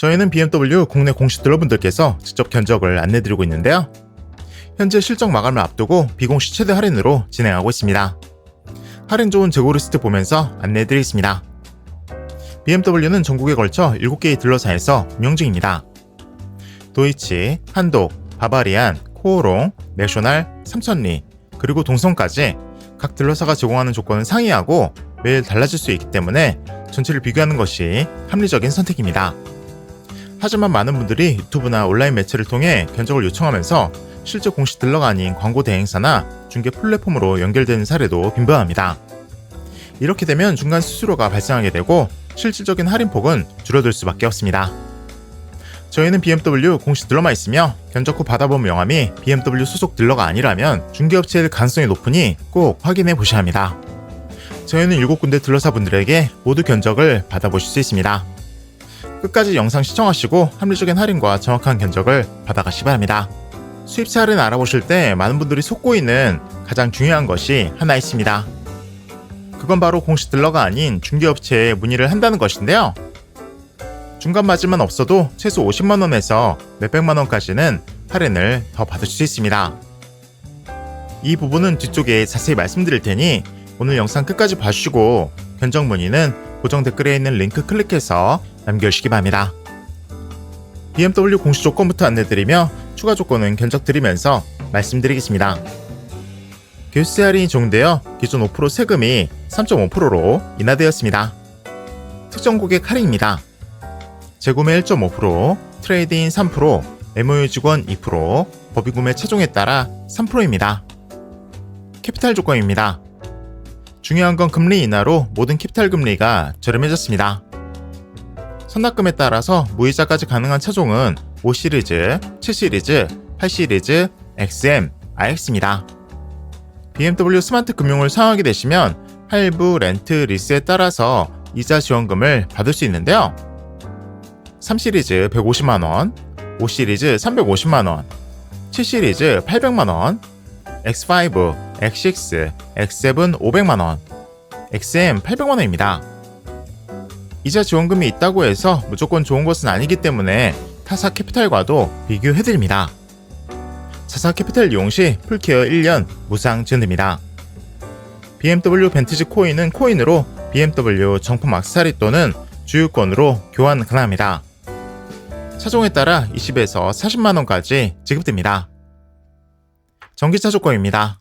저희는 BMW 국내 공식 딜러분들께서 직접 견적을 안내드리고 있는데요. 현재 실적 마감을 앞두고 비공식 최대 할인으로 진행하고 있습니다. 할인 좋은 재고 리스트 보면서 안내해드리겠습니다. BMW는 전국에 걸쳐 7개의 딜러사에서 운영 중입니다. 도이치, 한독, 바바리안, 코오롱, 내셔널, 삼천리, 그리고 동성까지 각 딜러사가 제공하는 조건은 상이하고 매일 달라질 수 있기 때문에 전체를 비교하는 것이 합리적인 선택입니다. 하지만 많은 분들이 유튜브나 온라인 매체를 통해 견적을 요청하면서 실제 공식 딜러가 아닌 광고 대행사나 중개 플랫폼으로 연결되는 사례도 빈번합니다. 이렇게 되면 중간 수수료가 발생하게 되고 실질적인 할인폭은 줄어들 수밖에 없습니다. 저희는 BMW 공식 딜러만 있으며 견적 후 받아본 명함이 BMW 소속 딜러가 아니라면 중개업체일 가능성이 높으니 꼭 확인해 보셔야 합니다. 저희는 7군데 딜러사분들에게 모두 견적을 받아보실 수 있습니다. 끝까지 영상 시청하시고 합리적인 할인과 정확한 견적을 받아가시 기 바랍니다. 수입차 할인 알아보실 때 많은 분들이 속고 있는 가장 중요한 것이 하나 있습니다. 그건 바로 공식 딜러가 아닌 중개업체에 문의를 한다는 것인데요. 중간 마진만 없어도 최소 50만원에서 몇백만원까지는 할인을 더 받을 수 있습니다. 이 부분은 뒤쪽에 자세히 말씀드릴 테니 오늘 영상 끝까지 봐주시고 견적 문의는 고정 댓글에 있는 링크 클릭해서 남겨주시기 바랍니다. BMW 공식 조건부터 안내드리며 추가 조건은 견적 드리면서 말씀드리겠습니다. 교수세 할인이 적용되어 기존 5% 세금이 3.5%로 인하되었습니다. 특정 고객 할인입니다. 재구매 1.5%, 트레이드인 3%, MOU 직원 2%, 법인구매 차종에 따라 3%입니다. 캐피탈 조건입니다. 중요한 건 금리 인하로 모든 캐피탈 금리가 저렴해졌습니다. 선납금에 따라서 무이자까지 가능한 차종은 5시리즈, 7시리즈, 8시리즈, XM, RX입니다. BMW 스마트 금융을 사용하게 되시면 할부, 렌트, 리스에 따라서 이자 지원금을 받을 수 있는데요. 3시리즈 150만원, 5시리즈 350만원, 7시리즈 800만원, X5, X6, X7 500만원, XM 800만원입니다. 이자 지원금이 있다고 해서 무조건 좋은 것은 아니기 때문에 타사 캐피탈과도 비교해드립니다. 자사 캐피탈 이용 시 풀케어 1년 무상 지원됩니다. BMW 벤티지 코인은 코인으로 BMW 정품 악세사리 또는 주유권으로 교환 가능합니다. 차종에 따라 20에서 40만원까지 지급됩니다. 전기차 조건입니다.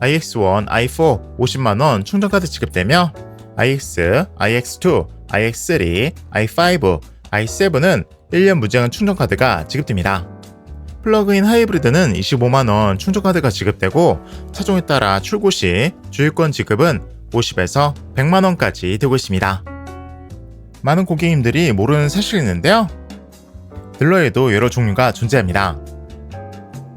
iX1, i4 50만원 충전카드 지급되며 iX, iX2, iX3, i5, i7은 1년 무제한 충전카드가 지급됩니다. 플러그인 하이브리드는 25만원 충전카드가 지급되고 차종에 따라 출고 시 주유권 지급은 50에서 100만원까지 되고 있습니다. 많은 고객님들이 모르는 사실이 있는데요. 딜러에도 여러 종류가 존재합니다.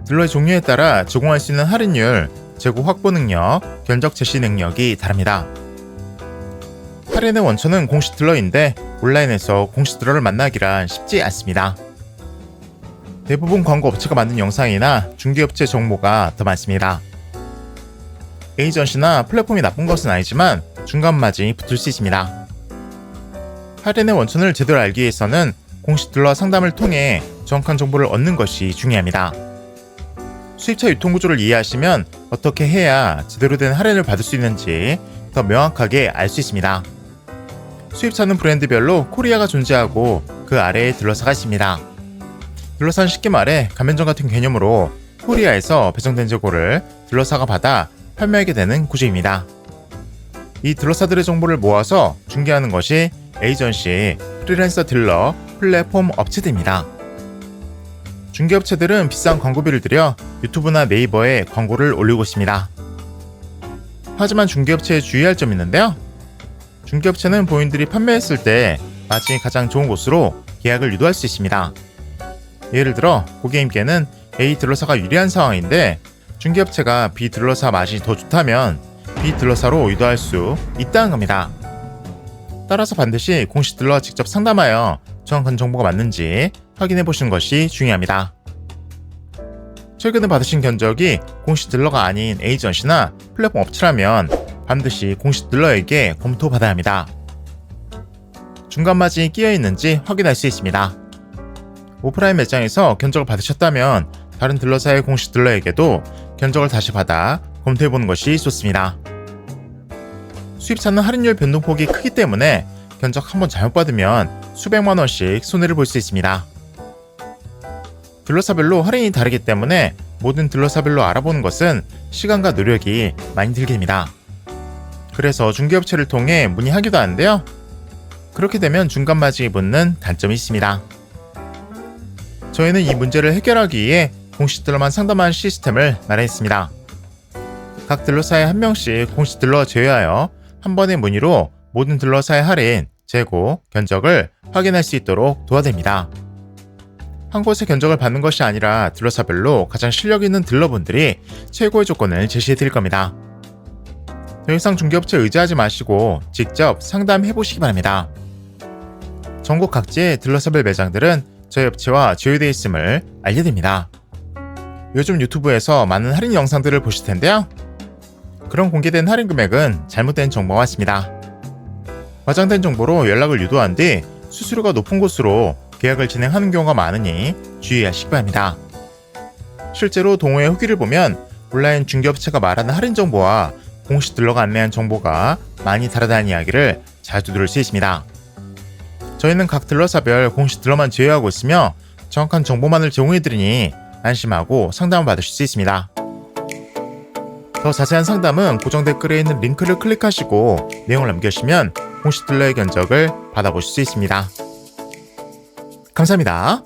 딜러의 종류에 따라 제공할 수 있는 할인율, 재고 확보 능력, 견적 제시 능력이 다릅니다. 할인의 원천은 공식 딜러인데 온라인에서 공식 딜러를 만나기란 쉽지 않습니다. 대부분 광고 업체가 만든 영상이나 중개업체 정보가 더 많습니다. 에이전시나 플랫폼이 나쁜 것은 아니지만 중간 마진이 붙을 수 있습니다. 할인의 원천을 제대로 알기 위해서는 공식 딜러 상담을 통해 정확한 정보를 얻는 것이 중요합니다. 수입차 유통 구조를 이해하시면 어떻게 해야 제대로 된 할인을 받을 수 있는지 더 명확하게 알 수 있습니다. 수입차는 브랜드별로 코리아가 존재하고 그 아래에 딜러사가 있습니다. 딜러사는 쉽게 말해 가면점 같은 개념으로 코리아에서 배정된 재고를 딜러사가 받아 판매하게 되는 구조입니다. 이 딜러사들의 정보를 모아서 중개하는 것이 에이전시, 프리랜서 딜러, 플랫폼 업체들입니다. 중개업체들은 비싼 광고비를 들여 유튜브나 네이버에 광고를 올리고 있습니다. 하지만 중개업체에 주의할 점이 있는데요. 중개업체는 본인들이 판매했을 때 마진이 가장 좋은 곳으로 계약을 유도할 수 있습니다. 예를 들어 고객님께는 A 딜러사가 유리한 상황인데 중개업체가 B 딜러사 마진이 더 좋다면 B 딜러사로 유도할 수 있다는 겁니다. 따라서 반드시 공식 딜러와 직접 상담하여 정확한 정보가 맞는지 확인해 보시는 것이 중요합니다. 최근에 받으신 견적이 공식 딜러가 아닌 에이전시나 플랫폼 업체라면 반드시 공식 딜러에게 검토받아야 합니다. 중간 마진이 끼어 있는지 확인할 수 있습니다. 오프라인 매장에서 견적을 받으셨다면 다른 딜러사의 공식 딜러에게도 견적을 다시 받아 검토해보는 것이 좋습니다. 수입차는 할인율 변동폭이 크기 때문에 견적 한번 잘못 받으면 수백만 원씩 손해를 볼 수 있습니다. 딜러사별로 할인이 다르기 때문에 모든 딜러사별로 알아보는 것은 시간과 노력이 많이 들게 됩니다. 그래서 중개업체를 통해 문의하기도 하는데요. 그렇게 되면 중간 마진이 붙는 단점이 있습니다. 저희는 이 문제를 해결하기 위해 공식 딜러만 상담하는 시스템을 마련했습니다. 각 딜러사에 한 명씩 공식 딜러가 제외하여 한 번의 문의로 모든 딜러사의 할인, 재고, 견적을 확인할 수 있도록 도와드립니다. 한 곳의 견적을 받는 것이 아니라 딜러사별로 가장 실력 있는 딜러분들이 최고의 조건을 제시해 드릴 겁니다. 더 이상 중개업체 의지하지 마시고 직접 상담해 보시기 바랍니다. 전국 각지의 딜러사별 매장들은 저희 업체와 조율되어 있음을 알려드립니다. 요즘 유튜브에서 많은 할인 영상들을 보실 텐데요. 그런 공개된 할인 금액은 잘못된 정보가 왔습니다. 과장된 정보로 연락을 유도한 뒤 수수료가 높은 곳으로 계약을 진행하는 경우가 많으니 주의하시기 바랍니다. 실제로 동호회 후기를 보면 온라인 중개업체가 말하는 할인 정보와 공식 딜러가 안내한 정보가 많이 다르다는 이야기를 자주 들을 수 있습니다. 저희는 각 딜러사별 공식 딜러만 제외하고 있으며 정확한 정보만을 제공해드리니 안심하고 상담을 받으실 수 있습니다. 더 자세한 상담은 고정 댓글에 있는 링크를 클릭하시고 내용을 남겨주시면 공식 딜러의 견적을 받아보실 수 있습니다. 감사합니다.